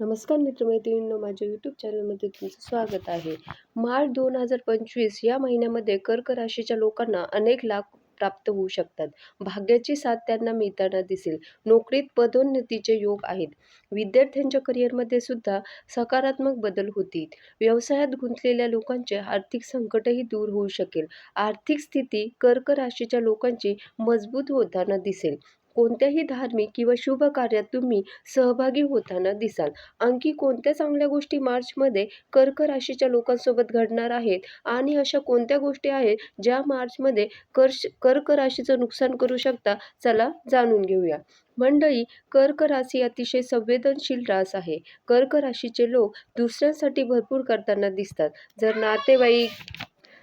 नमस्कार मित्रमैत्रिणींनो माझ्या यूट्यूब चॅनलमध्ये तुमचं स्वागत आहे. मार्च दोन हजार पंचवीस या महिन्यामध्ये कर्क राशीच्या लोकांना अनेक लाभ प्राप्त होऊ शकतात. भाग्याची साथ त्यांना मिळताना दिसेल. नोकरीत पदोन्नतीचे योग आहेत. विद्यार्थ्यांच्या करिअरमध्ये सुद्धा सकारात्मक बदल होतील. व्यवसायात गुंतलेल्या लोकांचे आर्थिक संकटही दूर होऊ शकेल. आर्थिक स्थिती कर्क राशीच्या लोकांची मजबूत होताना दिसेल. कोणत्याही धार्मिक किंवा शुभ कार्यात तुम्ही सहभागी होताना दिसाल. आणखी कोणत्या चांगल्या गोष्टी मार्चमध्ये कर्क राशीच्या लोकांसोबत घडणार आहेत? आणि अशा कोणत्या गोष्टी आहेत ज्या मार्चमध्ये कर्श कर्क राशीचं नुकसान करू शकता? चला जाणून घेऊया. मंडळी कर्क राशी अतिशय संवेदनशील रास आहे. कर्क राशीचे लोक दुसऱ्यांसाठी भरपूर करताना दिसतात. जर नातेवाईक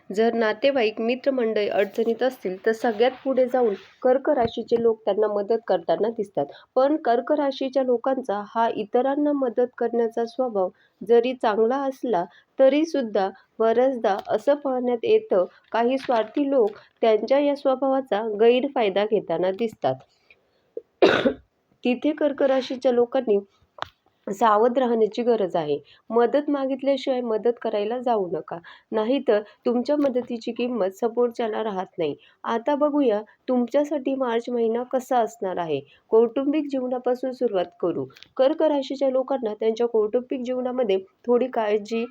जर नातेवाईक मित्रमंडळी अडचणीत असतील तर सगळ्यात पुढे जाऊन कर्क राशीचे लोक त्यांना मदत करताना दिसतात. पण कर्क राशीच्या लोकांचा हा इतरांना मदत करण्याचा स्वभाव जरी चांगला असला तरी सुद्धा बऱ्याचदा असं पाहण्यात येतं काही स्वार्थी लोक त्यांच्या या स्वभावाचा गैरफायदा घेताना दिसतात. तिथे कर्क राशीच्या लोकांनी सावध राहण्याची गरज आहे. मदत मागितल्याशिवाय मदत करायला जाऊ नका. नाहीतर तुमच्या मदतीची किंमत समोरच्याला राहत नाही. आता बघूया तुमच्यासाठी मार्च महिना कसा असणार आहे. कौटुंबिक जीवनापासून सुरुवात करू. कर्क राशीच्या लोकांना त्यांच्या कौटुंबिक जीवनामध्ये थोडी काळजी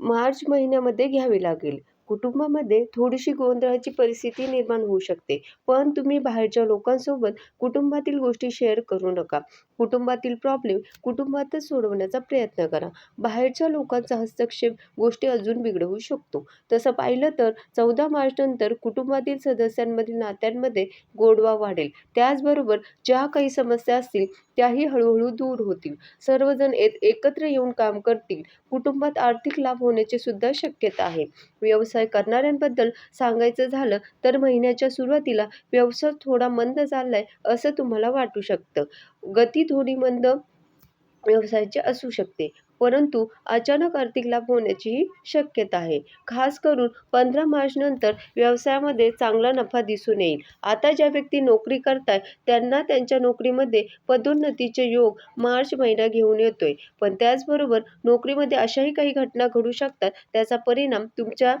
मार्च महिन्यामध्ये घ्यावी लागेल. कुटुंबामध्ये थोडीशी गोंधळाची परिस्थिती निर्माण होऊ शकते. पण तुम्ही बाहेरच्या लोकांसोबत कुटुंबातील गोष्टी शेअर करू नका. कुटुंबातील प्रॉब्लेम कुटुंबातच सोडवण्याचा प्रयत्न करा. बाहेरच्या लोकांचा हस्तक्षेप गोष्टी अजून बिघडवू शकतो. तसं पाहिलं तर चौदा मार्चनंतर कुटुंबातील सदस्यांमधील नात्यांमध्ये गोडवा वाढेल. त्याचबरोबर ज्या काही समस्या असतील त्याही हळूहळू दूर होतील. सर्वजण एकत्र येऊन काम करतील. कुटुंबात आर्थिक लाभ होण्याची सुद्धा शक्यता आहे. व्यवसाय करणाऱ्यांबद्दल सांगायचं झालं तर महिन्याच्या सुरुवातीला व्यवसाय थोडा मंद चाललाय असं तुम्हाला वाटू शकतं. गती थोडी मंद व्यवसायाची असू शकते. परंतु अचानक आर्थिक लाभ होण्याचीही शक्यता आहे. खास करून पंधरा मार्च नंतर व्यवसायामध्ये चांगला नफा दिसून येईल. आता ज्या व्यक्ती नोकरी करतात त्यांना त्यांच्या नोकरीमध्ये पदोन्नतीचे योग मार्च महिना घेऊन येतोय. पण त्याचबरोबर नोकरीमध्ये अशाही काही घटना घडू शकतात त्याचा परिणाम तुमच्या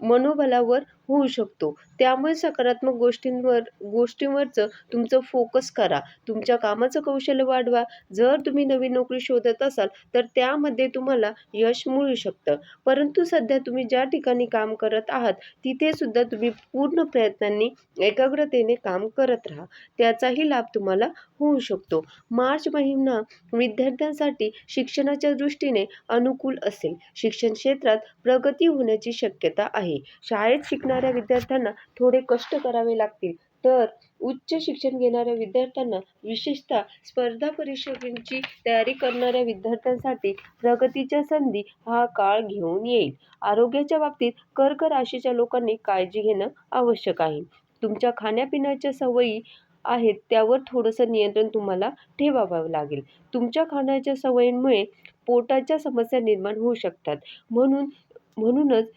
मनोबलावर होऊ शकतो. त्यामुळे सकारात्मक गोष्टींवर गोष्टींवरचं तुमचं फोकस करा. तुमच्या कामाचं कौशल्य वाढवा. जर तुम्ही नवीन नोकरी शोधत असाल तर त्यामध्ये तुम्हाला यश मिळू शकतं. परंतु सध्या तुम्ही ज्या ठिकाणी काम करत आहात तिथे सुद्धा तुम्ही पूर्ण प्रयत्नांनी एकाग्रतेने काम करत राहा. त्याचाही लाभ तुम्हाला होऊ शकतो. मार्च महिना विद्यार्थ्यांसाठी शिक्षणाच्या दृष्टीने अनुकूल असेल. शिक्षण क्षेत्रात प्रगती होण्याची शक्यता आहे. शाळेत घेणाऱ्या विद्यार्थ्यांना थोडे कष्ट करावे लागतील. तर उच्च शिक्षण घेणाऱ्या विद्यार्थ्यांना विशेषतः स्पर्धा परीक्षेची तयारी करणाऱ्या विद्यार्थ्यांसाठी प्रगतीच्या संधी हा काळ घेऊन येईल. आरोग्याच्या बाबतीत कर्क राशीच्या लोकांनी काळजी घेणं आवश्यक आहे. तुमच्या खाण्यापिण्याच्या सवयी आहेत त्यावर थोडंसं नियंत्रण तुम्हाला ठेवावं लागेल. तुमच्या खाण्याच्या सवयींमुळे पोटाच्या समस्या निर्माण होऊ शकतात. म्हणून म्हणूनच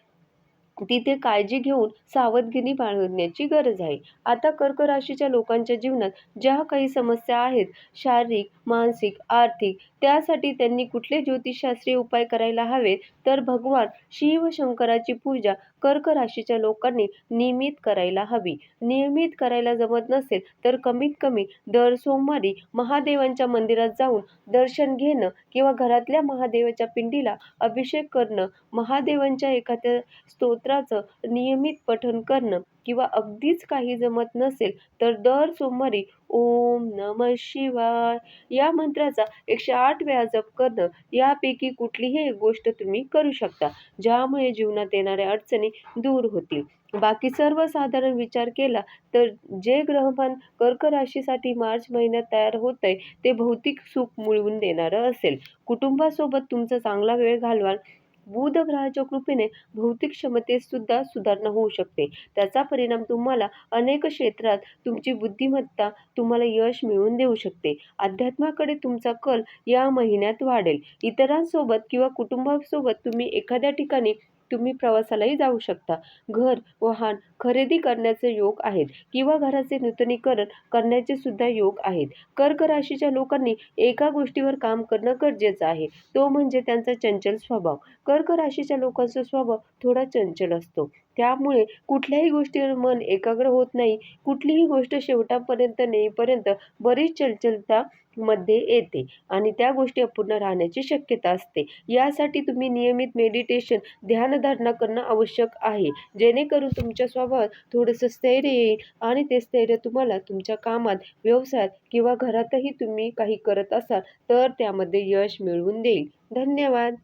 तिथे काळजी घेऊन सावधगिरी बाळगण्याची गरज आहे. आता कर्क राशीच्या लोकांच्या जीवनात ज्या काही समस्या आहेत शारीरिक मानसिक आर्थिक त्यासाठी त्यांनी कुठले ज्योतिषशास्त्रीय उपाय करायला हवेत तर भगवान शिव शंकराची पूजा कर्क राशीच्या लोकांनी नियमित करायला हवी. नियमित करायला जमत नसेल तर कमीत कमी दर सोमवारी महादेवांच्या मंदिरात जाऊन दर्शन घेणं किंवा घरातल्या महादेवाच्या पिंडीला अभिषेक करणं महादेवांच्या एखाद्या स्तोत्र स्तोत्राचं नियमित पठण करणं किंवा अगदीच काही जमत नसेल तर दर सोमवारी ओम नम शिवाय या मंत्राचा एकशे आठ वेळा जप करणं यापैकी कुठलीही एक गोष्ट तुम्ही करू शकता ज्यामुळे जीवनात येणाऱ्या अडचणी दूर होतील. बाकी सर्वसाधारण विचार केला तर जे ग्रहमान कर्क राशीसाठी मार्च महिन्यात तयार होत आहे ते भौतिक सुख मिळवून देणारं असेल. कुटुंबासोबत तुमचा चांगला वेळ घालवाल बुध ग्रहाच्या कृपेने भौतिक क्षमतेत सुद्धा सुधारणा होऊ शकते. त्याचा परिणाम तुम्हाला अनेक क्षेत्रात तुमची बुद्धिमत्ता तुम्हाला यश मिळवून देऊ शकते. अध्यात्माकडे तुमचा कल या महिन्यात वाढेल. इतरांसोबत किंवा कुटुंबासोबत तुम्ही एखाद्या ठिकाणी तुम्ही प्रवासालाही जाऊ शकता. घर वाहन खरेदी करण्याचे योग आहेत किंवा घराचे नूतनीकरण करण्याचे सुद्धा योग आहेत. कर्क राशीच्या लोकांनी एका गोष्टीवर काम करणं गरजेचं आहे. तो म्हणजे त्यांचा चंचल स्वभाव. कर्क राशीच्या लोकांचा स्वभाव थोडा चंचल असतो. त्यामुळे कुठल्याही गोष्टीवर मन एकाग्र होत नाही. कुठलीही गोष्ट शेवटापर्यंत नेईपर्यंत बरीच चंचलता मध्ये येते आणि त्या गोष्टी अपूर्ण राहण्याची शक्यता असते. यासाठी तुम्ही नियमित मेडिटेशन ध्यानधारणा करणं आवश्यक आहे. जेणेकरून तुमच्या स्वभावात थोडंसं स्थैर्य येईल आणि ते स्थैर्य तुम्हाला तुमच्या कामात व्यवसायात किंवा घरातही तुम्ही काही करत असाल तर त्यामध्ये यश मिळवून देईल. धन्यवाद!